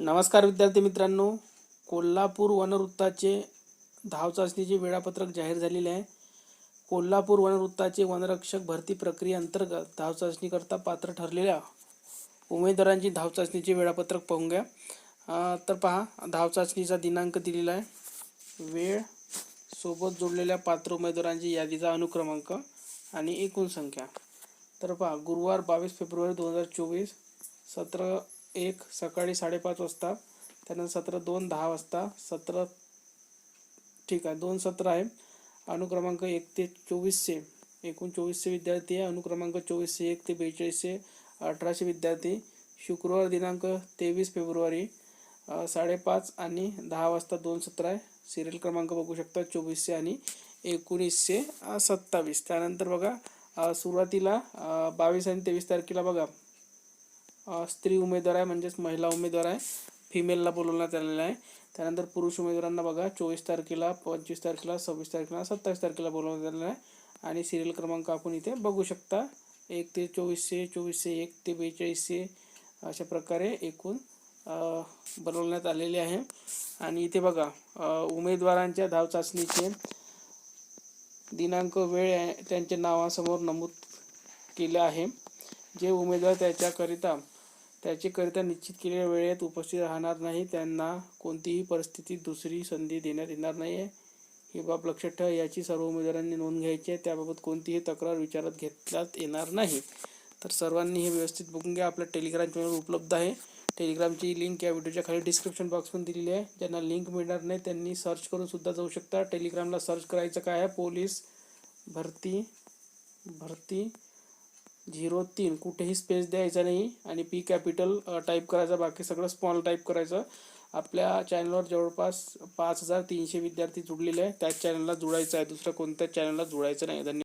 नमस्कार विद्यार्थी मित्रांनो. कोल्हापूर वनवृत्ताचे धाव चाचणीचे वेळापत्रक जाहीर झालेले आहे. कोल्हापूर वनवृत्ताचे वनरक्षक भरती प्रक्रियेअंतर्गत धाव चाचणीकरता पात्र ठरलेल्या उमेदवारांची धाव चाचणीचे वेळापत्रक पाहून घ्या. तर पहा धाव चाचणीचा दिनांक दिलेला आहे. वेळ सोबत जोडलेल्या पात्र उमेदवारांची यादीचा अनुक्रमांक आणि एकूण संख्या. तर पहा गुरुवार बावीस फेब्रुवारी दोन हजार चोवीस सतरा एक सकाळी साडेपाच वाजता त्यानंतर सत्र दोन दहा वाजता सत्र ठीक आहे दोन सत्र आहे. अनुक्रमांक एक ते चोवीसशे एकूण चोवीसशे विद्यार्थी आहे. अनुक्रमांक चोवीसशे एक ते बेचाळीसशे अठराशे विद्यार्थी. शुक्रवार दिनांक तेवीस फेब्रुवारी साडेपाच आणि दहा वाजता दोन सत्र आहे. सिरियल क्रमांक बघू शकता चोवीसशे आणि एकोणीसशे सत्तावीस. त्यानंतर बघा सुरुवातीला बावीस आणि तेवीस तारखेला बघा. स्त्री उमेदवार आहे म्हणजेच महिला उमेदवार आहे. फिमेलला बोलवण्यात आलेलं आहे. त्यानंतर पुरुष उमेदवारांना बघा चोवीस तारखेला पंचवीस तारखेला सव्वीस तारखेला सत्तावीस तारखेला बोलवण्यात आलेलं आहे. आणि सिरियल क्रमांक आपण इथे बघू शकता. एक ते चोवीसशे चोवीसशे एक ते बेचाळीसशे अशा प्रकारे एकूण बनवण्यात आलेले आहे. आणि इथे बघा उमेदवारांच्या धाव चाचणीचे दिनांक वेळ त्यांच्या नावासमोर नमूद केलं आहे. जे उमेदवार त्याच्याकरिता त्याच्याकरिता निश्चित केलेल्या वेळेत उपस्थित राहणार नाही त्यांना कोणतीही परिस्थितीत दुसरी संधी देण्यात येणार नाही आहे ही बाब लक्षात ठेवा याची सर्व उमेदवारांनी नोंद घ्यायची आहे. त्याबाबत कोणतीही तक्रार विचारात घेतल्यात येणार नाही. तर सर्वांनी हे व्यवस्थित बघून घ्या. आपल्या टेलिग्राम चॅनल उपलब्ध आहे. टेलिग्रामची लिंक या व्हिडिओच्या खाली डिस्क्रिप्शन बॉक्समध्ये दिलेली आहे. ज्यांना लिंक मिळणार नाही त्यांनी सर्च करून सुद्धा जाऊ शकता. टेलिग्रामला सर्च करायचं काय आहे? पोलीस भरती भरती झिरो तीन. कुठेही स्पेस द्यायचा नाही आणि पी कॅपिटल टाईप करायचं. बाकी सगळं स्मॉल टाईप करायचं. आपल्या चॅनलवर जवळपास पाच हजार तीनशे विद्यार्थी जुडलेले आहे त्याच चॅनलला जुळायचं आहे. दुसरं कोणत्याच चॅनलला जुळायचं नाही. धन्यवाद.